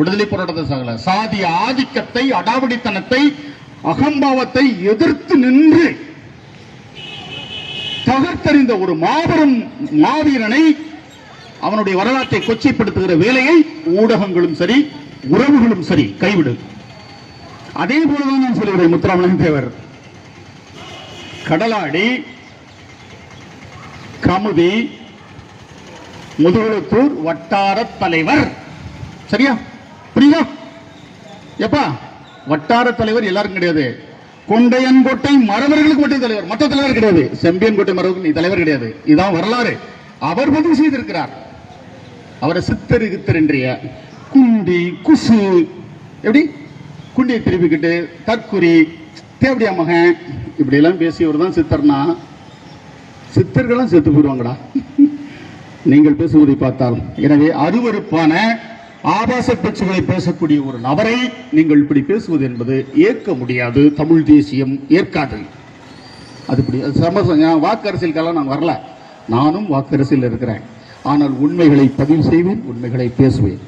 விடுதலை போராட்டத்தை சாகல. சாதி ஆதிக்கத்தை அடாவடித்தனத்தை அகம்பாவத்தை எதிர்த்து நின்று தகர்த்தறிந்த ஒரு மாபெரும் மாவீரனை அவனுடைய வரலாற்றை கொச்சைப்படுத்துகிற வேலையை ஊடகங்களும் சரி உறவுகளும் சரி கைவிடு. அதே போலதான் நான் சொல்லுகிறேன் முத்துராமலிங்க தேவர். கடலாடி கமுதி முதுகுளத்தூர் வட்டார தலைவர். சரியா? புரியுதா? எப்பா? வட்டார தலைவர் எல்லாருக்கும் கிடையாது. கொண்டையன்கோட்டை மறவர்களுக்கு மட்டும் தலைவர். மற்ற தலைவர் கிடையாது. செம்பியன்கோட்டை மறவருக்கு நீ தலைவர் கிடையாது. இதான் வரலாறு. அவர் பதிவு செய்திருக்கிறார். அவரை சித்தரு கித்தர் என்றிய குண்டி குசு. எப்படி? குண்டியை திருப்பிக்கிட்டு தற்குறி தேவடியா மகன். இப்படி எல்லாம் பேசியவர் தான் சித்தர்னா. சித்தர்களும் செத்து போயிடுவாங்கடா. நீங்கள் பேசுவதை பார்த்தால் எனவே அருவருப்பான ஆபாச பேச்சுகளை பேசக்கூடிய ஒரு நபரை நீங்கள் இப்படி பேசுவது என்பது ஏற்க முடியாது. தமிழ் தேசியம் ஏற்காது. அது இப்படி அது சமசம் வாக்கரசியலுக்கெல்லாம் நான் வரல. நானும் வாக்கரசியல் இருக்கிறேன். ஆனால் உண்மைகளை பதிவு செய்வேன் உண்மைகளை பேசுவேன்.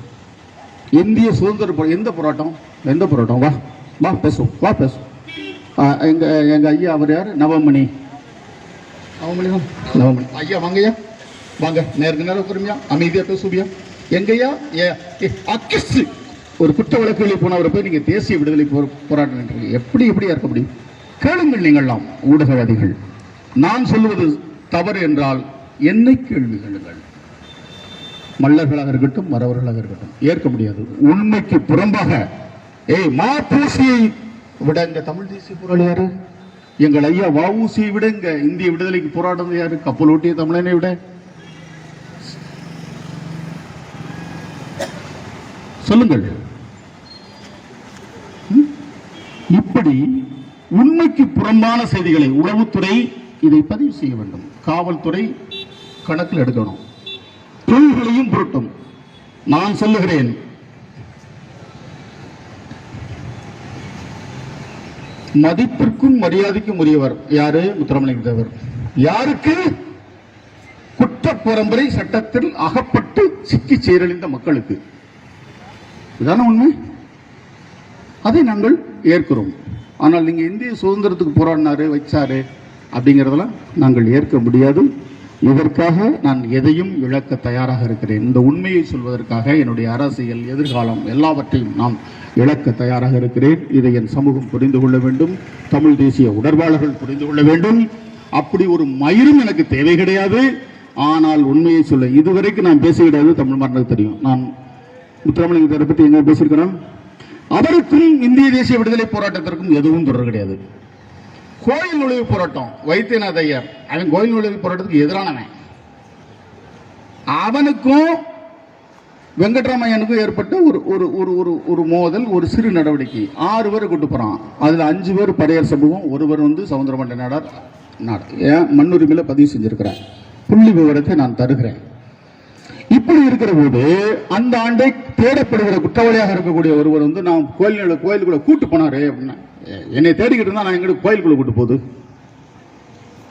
இந்திய சுதந்திர எந்த போராட்டம்? எந்த போராட்டம்? வா வா பேசுவோம் வா பேசுவோம். ஆ, எங்க எங்க ஐயா அவர் யார்? நவமணி. நவமணி தான் நவமணி. ஐயா வாங்கய்யா வாங்க நேருக்கு நேரம் உட்காருமையா அமைதியா பேசுவியா எங்கய்யா ஏ ஒரு குற்ற வழக்குகளில் போனவரை போய் நீங்க தேசிய விடுதலை போ- போராட்டம் எப்படி எப்படியா இருக்க முடியும்? கேளுங்கள் நீங்கள்லாம் ஊடகவாதிகள். நான் சொல்வது தவறு என்றால் என்னை கேள்வி கேளுங்கள். மல்லர்களாக இருக்கட்டும் மறவர்களாக இருக்கட்டும் ஏற்க முடியாது. உண்மைக்கு புறம்பாக ஏய் மாப்பூசியை விட இங்க தமிழ் தேசிய போராளி யாரு? எங்கள் ஐயா வவுசியை விட இங்க இந்திய விடுதலைக்கு போராடுறது யாரு? கப்பல் ஓட்டிய தமிழனை விட. சொல்லுங்கள். இப்படி உண்மைக்கு புறம்பான செய்திகளை உளவுத்துறை இதை பதிவு செய்ய வேண்டும். காவல்துறை கணக்கில் எடுக்கணும். தொழில்களையும் புரட்டும். நான் சொல்லுகிறேன். மதிப்பிற்கும் மரியாதைக்கும் உரியவர் யாரு? முத்துராமலிங்க தேவர். யாருக்கு? குற்ற பரம்பரை சட்டத்தில் அகப்பட்டு சிக்கி சீரழிந்த மக்களுக்கு. இதான உண்மை? அதை நாங்கள் ஏற்கிறோம். ஆனால் நீங்கள் இந்திய சுதந்திரத்துக்கு போராடினாரு வச்சாரு அப்படிங்கிறதெல்லாம் நாங்கள் ஏற்க முடியாது. இதற்காக நான் எதையும் இழக்க தயாராக இருக்கிறேன். இந்த உண்மையை சொல்வதற்காக என்னுடைய அரசியல் எதிர்காலம் எல்லாவற்றையும் நான் இழக்க தயாராக இருக்கிறேன். இதை என் சமூகம் புரிந்து கொள்ள வேண்டும். தமிழ் தேசிய உணர்வாளர்கள் புரிந்து கொள்ள வேண்டும். அப்படி ஒரு மயிரும் எனக்கு தேவை கிடையாது. ஆனால் உண்மையை சொல்ல இதுவரைக்கும் நான் பேசுகிறது தமிழ் மரணத்துக்கு தெரியும். நான் முத்துராமலிங்கத்தை பற்றி எங்க பேசியிருக்கிறோம். அவருக்கும் இந்திய தேசிய விடுதலை போராட்டத்திற்கும் எதுவும் தொடர்பு கிடையாது. கோயில் நுழைவு போராட்டம் வைத்தியநாத் ஐயர் அவன் கோயில் நுழைவு போராட்டத்துக்கு எதிரானவன். அவனுக்கும் வெங்கட்ராமையனுக்கும் ஏற்பட்ட ஒரு ஒரு ஒரு ஒரு ஒரு மோதல் ஒரு சிறு நடவடிக்கை. ஆறு பேர் கூட்டு போறான். அதில் அஞ்சு பேர் படையர் சமூகம் ஒருவர் வந்து சவுந்தரமண்ட நாடார் நாடு. ஏன்? மண்ணுரிமையில பதிவு செஞ்சிருக்கிறார். புள்ளி விவரத்தை நான் தருகிறேன். இப்படி இருக்கிற போது அந்த ஆண்டை தேடப்படுகிற குற்றவாளியாக இருக்கக்கூடிய ஒருவர் வந்து நான் கோயில் கோயிலுக்குள்ள கூட்டு போனாரு அப்படின்னா என்னை தேடிக்கிட்டு இருந்தா நான் எங்கிட்ட கோயிலுக்குள்ள கூட்டு போகுது?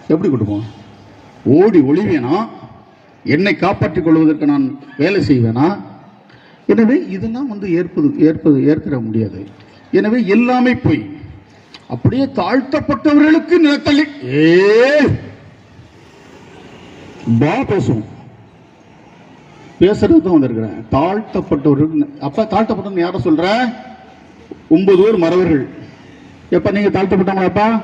எப்படி கூட்டு போவேன்? ஓடி ஒளிவேனா? என்னை காப்பாற்றிக் கொள்வதற்கு நான் வேலை செய்வேனா? எனவே இதெல்லாம் வந்து ஏற்பது ஏற்பது ஏற்கிற முடியாது. எனவே எல்லாமே போய். அப்படியே தாழ்த்தப்பட்டவர்களுக்கு நிலத்தள்ளி ஏ! பா பேசுறது தான் வந்திருக்கிறேன் தாழ்த்தப்பட்டவர்கள் அப்ப தாழ்த்தப்பட்டவங்க யாரை சொல்ற? ஒன்பது பேர் மறவர்கள். எப்ப நீங்க தாழ்த்தப்பட்டவங்களாப்பா?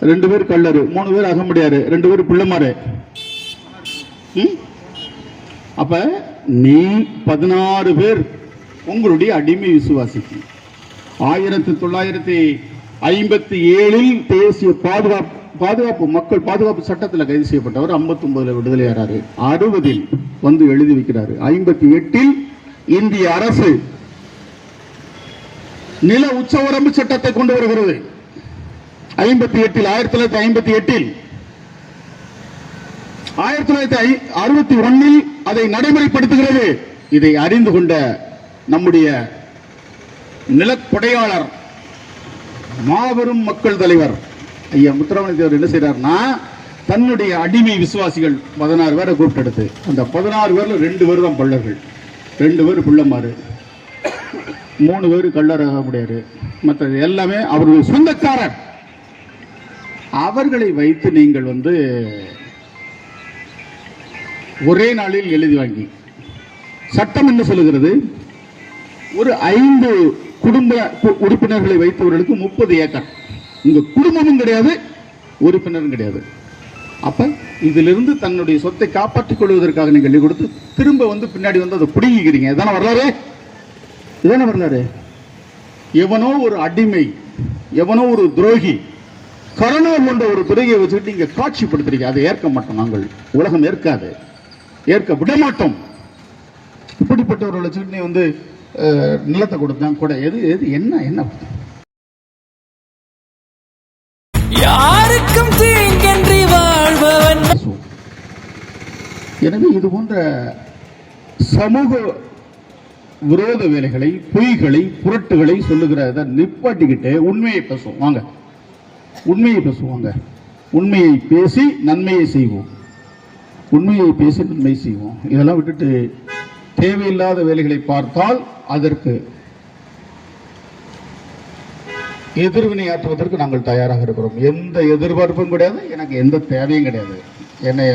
ரெண்டு பேர் கல்லரு மூணு பேர் அகமுடியாரு ரெண்டு பேர் பிள்ளைமாரு. ம்? அப்ப நீ பதினாறு பேர் உங்களுடைய அடிமை விசுவாசிக்கு. ஆயிரத்தி தொள்ளாயிரத்தி ஐம்பத்தி ஏழில் தேசிய பாதுகாப்பு பாதுகாப்பு மக்கள் பாதுகாப்பு சட்டத்தில் கைது செய்யப்பட்டவர் 59 விடுதலை ஆறாரு. அறுபதில் வந்து எழுதி வைக்கிறாரு. ஐம்பத்தி எட்டில் இந்திய அரசு நில உச்சவரம்பு சட்டத்தை கொண்டு வருகிறது. ஐம்பத்தி எட்டில் ஆயிரத்தி தொள்ளாயிரத்தி ஐம்பத்தி எட்டில் ஆயிரத்தி தொள்ளாயிரத்தி ஐ- அறுபத்தி ஒன்னில் அதை நடைமுறைப்படுத்துகிறது. இதை அறிந்து கொண்ட நம்முடைய நிலப்படையாளர் மாபெரும் மக்கள் தலைவர் ஐயா முத்துராமலிங்க தேவர் என்ன செய்றாருன்னா தன்னுடைய அடிமை விசுவாசிகள் பதினாறு பேரை கூப்பிட்டு அந்த பதினாறு பேர்ல ரெண்டு பேர் தான் பள்ளர்கள் ரெண்டு பேர் பிள்ளைமாரு மூணு பேர் கள்ளராக முடியாது மற்றது எல்லாமே அவருடைய சொந்தக்காரர். அவர்களை வைத்து நீங்கள் வந்து ஒரே நாளில் எழுதி வாங்கி. சட்டம் என்ன சொல்லுகிறது? ஒரு ஐந்து குடும்ப உறுப்பினர்களை வைத்தவர்களுக்கு முப்பது ஏக்கர். உங்க குடும்பமும் கிடையாது உறுப்பினரும் கிடையாது. அப்ப இதிலிருந்து தன்னுடைய சொத்தை காப்பாற்றிக் கொள்வதற்காக நீங்கள் எழுதி கொடுத்து திரும்ப வந்து பின்னாடி வந்து அதை பிடுங்கிக்கிறீங்க. இதான வரலாறு? இதான வரலாறு? எவனோ ஒரு அடிமை எவனோ ஒரு துரோகி கரோனா போன்ற ஒரு துறையை வச்சுக்கிட்டு நீங்க காட்சிப்படுத்துறீங்க. அதை ஏற்க மாட்டோம் நாங்கள். உலகம் ஏற்காது. ஏற்க விட மாட்டோம். இப்படிப்பட்டவர்களை வச்சுக்கிட்டு நீ வந்து நிலத்தை கொடுத்தான் கூட. எது எது என்ன என்ன? யாருக்கும் தீங்கன்றி வாழ்பவன். பேசுவோம். எனவே இது போன்ற சமூக விரோத வேலைகளை பொய்களை புரட்டுகளை சொல்லுகிறத நிப்பாட்டிக்கிட்டு உண்மையை பேசுவோம். வாங்க. உண்மையை பேசுவாங்க உண்மையை பேசி நன்மையை செய்வோம். உண்மையை பேசி நன்மை செய்வோம். இதெல்லாம் விட்டுட்டு தேவையில்லாத வேலைகளை பார்த்தால் அதற்கு எதிர்வினையாற்றுவதற்கு நாங்கள் தயாராக இருக்கிறோம். எந்த எதிர்பார்ப்பும் கிடையாது எனக்கு எந்த தேவையும் கிடையாது. என்னை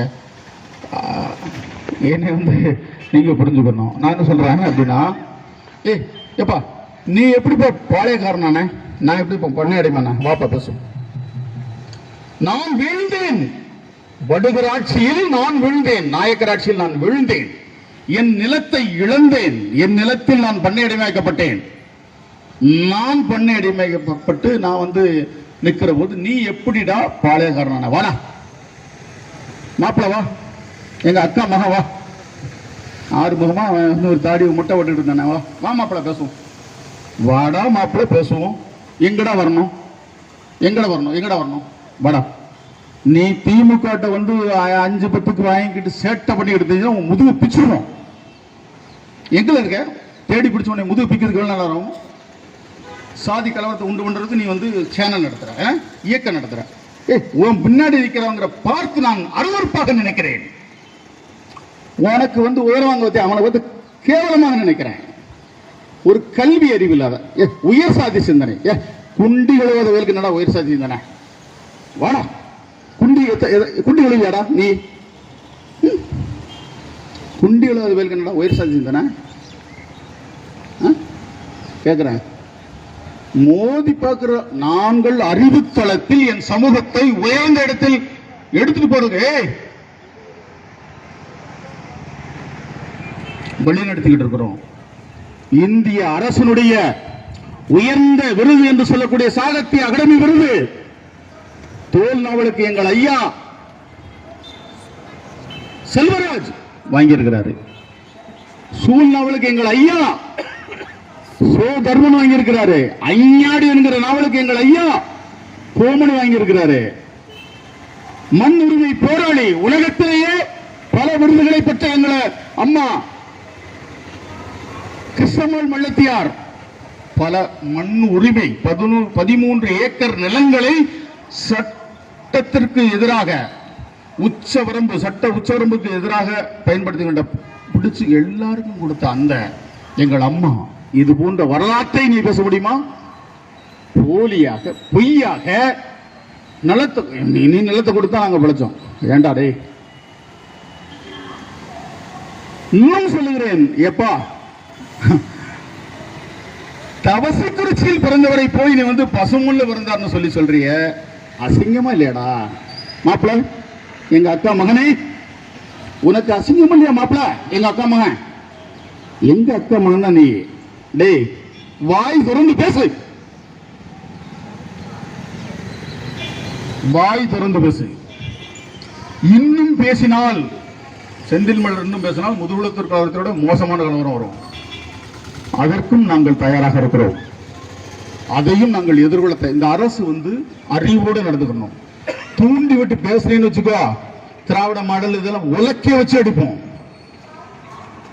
என்னை வந்து நீங்க புரிஞ்சுக்கணும். நான் என்ன சொல்றேன் அப்படின்னா ஏய் எப்பா நீ எப்படிப்பா பாளையக்காரனானே நான்? எப்படி இப்போ அடைமானே வாப்பா பேசும் நான் வீழ்ந்தேன். வடுகராட்சியில் நான் விழுந்தேன். நாயக்கர் ஆட்சியில் நான் விழுந்தேன். என் நிலத்தை இழந்தேன். என் நிலத்தில் நான் பண்ணையடிமையாக்கப்பட்டேன் நான் பண்ணை அடிமைப்பட்டு நான் வந்து நிற்கிற போது நீ எப்படிடா பாளையக்காரனான? வாடா. மாப்பிள வா. எங்க அக்கா மகன் வா. ஆறு முகமா இன்னொரு தாடி முட்டை விட்டுட்டு இருந்தானே வா. வா மாப்பிள பேசுவோம். வாடா மாப்பிள பேசுவோம். எங்கடா வரணும்? எங்கடா வரணும்? எங்கடா வரணும்? வாடா. நீ திமுக வந்து அஞ்சு பத்துக்கு வாங்கிக்கிட்டு சேட்டை பண்ணி எடுத்தீங்கன்னா உன் முதுகு பிச்சிருவோம். எங்கல இருக்க? தேடி பிடிச்ச உடனே முதுகு பிக்கிறதுக்கு எவ்வளோ நல்லா இருக்கும் சாதி கலவரத்தை உண்டு பண்றதுக்கு நீ வந்து சேனல் நடத்துற இயக்கம் நடத்துற. ஏய் உன் பின்னாடி இருக்கிறவங்கிற பார்த்து நான் அருவருப்பாக நினைக்கிறேன். உனக்கு வந்து உயர்வாங்க பத்தி அவனை வந்து கேவலமாக நினைக்கிறேன். ஒரு கல்வி அறிவு இல்லாத ஏ, உயர் சாதி சிந்தனை. ஏ குண்டி கழுவாத வேலுக்கு என்னடா உயர் சாதி சிந்தனை? வாடா. குண்டி குண்டி விழுவியாடா நீ? குண்டி கழுவாத வேலுக்கு என்னடா உயர் சாதி சிந்தனை? ஆ? மோதி பார்க்கிற நாங்கள் அறிவுத்தளத்தில் என் சமூகத்தை உயர்ந்த இடத்தில் எடுத்துட்டு போறது. வழிநடத்திக்கிட்டு இருக்கிறோம். இந்திய அரசனுடைய உயர்ந்த விருது என்று சொல்லக்கூடிய சாகித்ய அகாடமி விருது. தோல் நாவலுக்கு எங்கள் ஐயா செல்வராஜ் வாங்கியிருக்கிறாரு. சூழ் நாவலுக்கு எங்கள் ஐயா சோ தர்மன் வாங்கியிருக்கிறாரு. ஐயாடி என்கிற நாவலுக்கு எங்கள் ஐயா கோமணி வாங்கியிருக்கிறாரு. மண் உரிமை போராளி உலகத்திலேயே பல விருதுகளை பெற்ற எங்களை அம்மா கிருஷ்ணம்மாள் மல்லத்தியார். பல மண் உரிமை பதினொன்று பதிமூன்று ஏக்கர் நிலங்களை சட்டத்திற்கு எதிராக உச்சவரம்பு சட்ட உச்சவரம்புக்கு எதிராக பயன்படுத்தி பிடிச்சு எல்லாருக்கும் கொடுத்த அந்த எங்கள் அம்மா. இது போன்ற வரலாற்றை நீ பேச முடியுமா? போலியாக பொய்யாக நிலத்தை நீ நிலத்தை கொடுத்தா நாங்க பிழைச்சோம் ஏண்டா டேய்? இன்னும் சொல்லுகிறேன் எப்பா தவசக்குறிச்சியில் பிறந்தவரை போய் நீ வந்து பசுமுள்ள பிறந்தார்னு சொல்லி சொல்றிய. அசிங்கமா இல்லையாடா? மாப்பிள எங்க அக்கா மகனே. உனக்கு அசிங்கம் இல்லையா மாப்பிள? எங்க அக்கா மகன்? எங்க அக்கா மகன் தான் நீ? டேய் வாய் திறந்து பேசு. வாய் திறந்து பேசு. இன்னும் பேசினால் செந்தில் மலர் இன்னும் பேசினால் முதுகுலத்தூர் கலவரத்தோட மோசமான கலவரம் வரும். அதற்கும் நாங்கள் தயாராக இருக்கிறோம். அதையும் நாங்கள் எதிர்கொள்ள இந்த அரசு வந்து அறிவோடு நடந்துக்கணும். தூண்டி விட்டு பேசுறேன்னு வச்சுக்கோ திராவிட மாடல் இதெல்லாம் உலக்கே வச்சு அடிப்போம்.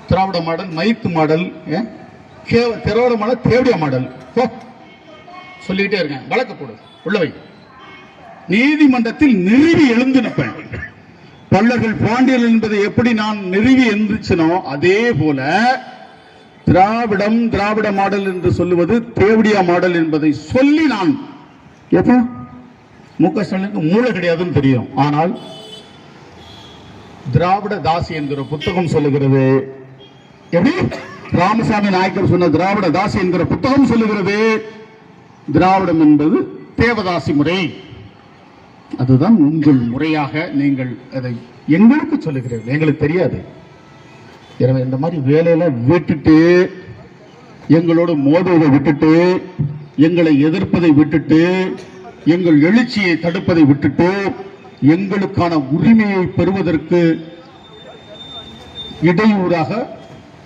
திராவிட மாடல் மைத்து மாடல் ஏன்? கே- திராவிட மாடல் மாடல். போ. சொல்லிக்கிட்டே இருக்கேன். வழக்கு போடு. உள்ளவை நீதிமன்றத்தில் நிறுவி எழுந்து நிற்பேன். பல்லர்கள் பாண்டியர்கள் என்பதை எப்படி நான் நிறுவி எழுந்துச்சனோ அதே போல திராவிடம் திராவிட மாடல் என்று சொல்லுவது தேவடியா மாடல் என்பதை சொல்லி நான் எப்போ? மு க ஸ்டாலினுக்கு மூளை கிடையாதுன்னு தெரியும். ஆனால் திராவிட தாசி என்கிற புத்தகம் சொல்லுகிறது. எப்படி? ராமசாமி நாயக்கர் சொன்ன திராவிட தாசி என்கிற புத்தகம் சொல்லுகிறது. திராவிடம் என்பது தேவதாசி முறை. அதுதான் உங்கள் முறையாக நீங்கள் அதை எங்களுக்கு சொல்லுகிறீர்கள். எங்களுக்கு தெரியாது. எனவே இந்த மாதிரி வேலையெல்லாம் விட்டுட்டு எங்களோட மோதுவதை விட்டுட்டு எங்களை எதிர்ப்பதை விட்டுட்டு எங்கள் எழுச்சியை தடுப்பதை விட்டுட்டு எங்களுக்கான உரிமையை பெறுவதற்கு இடையூறாக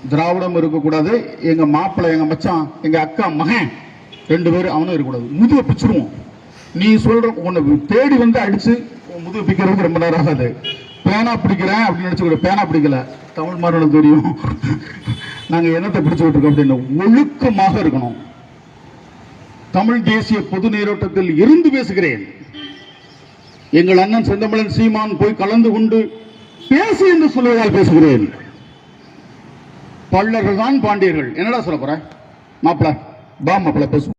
திராவிடம் இருக்கக்கூடாது எங்க மாப்பிள்ளை எங்க மச்சான் எங்க அக்கா மகன் ரெண்டு பேரும் அவனும் இருக்கக்கூடாது. முதுவை பிச்சிருவோம். நீ சொல்ற உன்னை தேடி வந்து அடிச்சு உன் பிக்கிறதுக்கு ரொம்ப நேரம் ஆகாது. பேனா பிடிக்கிறேன் அப்படின்னு நினைச்சு பேனா பிடிக்கல. தமிழ் மாறனுக்கு தெரியும். நாங்க என்னத்தை பிடிச்சு விட்டுருக்கோம் அப்படின்னு ஒழுக்கமாக இருக்கணும். தமிழ் தேசிய பொது நீரோட்டத்தில் இருந்து பேசுகிறேன். எங்கள் அண்ணன் செந்தமிழன் சீமான் போய் கலந்து கொண்டு பேசு என்று சொல்வதால் பேசுகிறேன். பல்லர்கள் தான் பாண்டியர்கள். என்னடா சொல்ல போற? மாப்பிள பா மாப்பிள பேசுவோம்.